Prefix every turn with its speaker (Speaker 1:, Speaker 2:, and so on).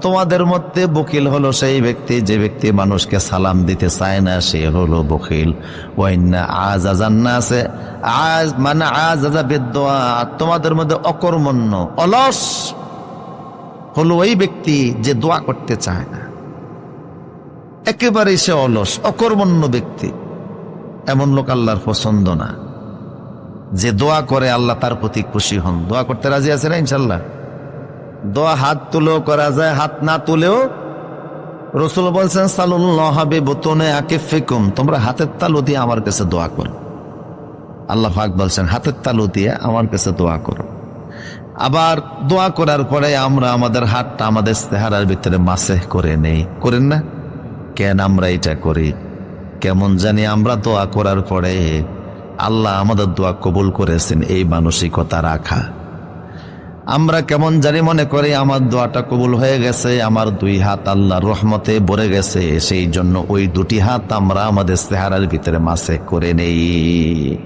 Speaker 1: তোমাদের মধ্যে বকিল হলো সেই ব্যক্তি, যে ব্যক্তি মানুষকে সালাম দিতে চায় না, সে হলো বকিল। আজ আজান্না আছে আজ মানে আজ আজা বেদোয়া তোমাদের মধ্যে অকর্মণ্য, অলস হলো ওই ব্যক্তি যে দোয়া করতে চায় না। একেবারে সে অলস, অকর্মণ্য ব্যক্তি। এমন লোক আল্লাহর পছন্দ না। যে দোয়া করে আল্লাহ তার প্রতি খুশি হন। দোয়া করতে রাজি আছে না ইনশাল্লাহ? দোয়া হাত তুলেও করা যায়, হাত না তুলেও রসুল বলছেন সাল্লাহ হবে বোতনে আকে ফেকুম তোমরা হাতের তালু দিয়ে আমার কাছে দোয়া করো। আল্লাহ ফাক বলছেন, হাতের তালু দিয়ে আমার কাছে দোয়া করো। আবার দোয়া করার পরে আমরা আমাদের হাতটা আমাদের চেহারার ভিতরে মাসে করে নেই। করেন না? কেন আমরা এটা করি? কেমন জানি আমরা দোয়া করার পরে আল্লাহ আমাদের দোয়া কবুল করেছেন, এই মানসিকতা রাখা। আমরা কেমন জানি মনে করি, আমার দোয়াটা কবুল হয়ে গেছে, আমার দুই হাত আল্লাহর রহমতে ভরে গেছে, সেই জন্য ওই দুটি হাত আমরা আমাদের চেহারার ভিতরে মাসে করে নেই।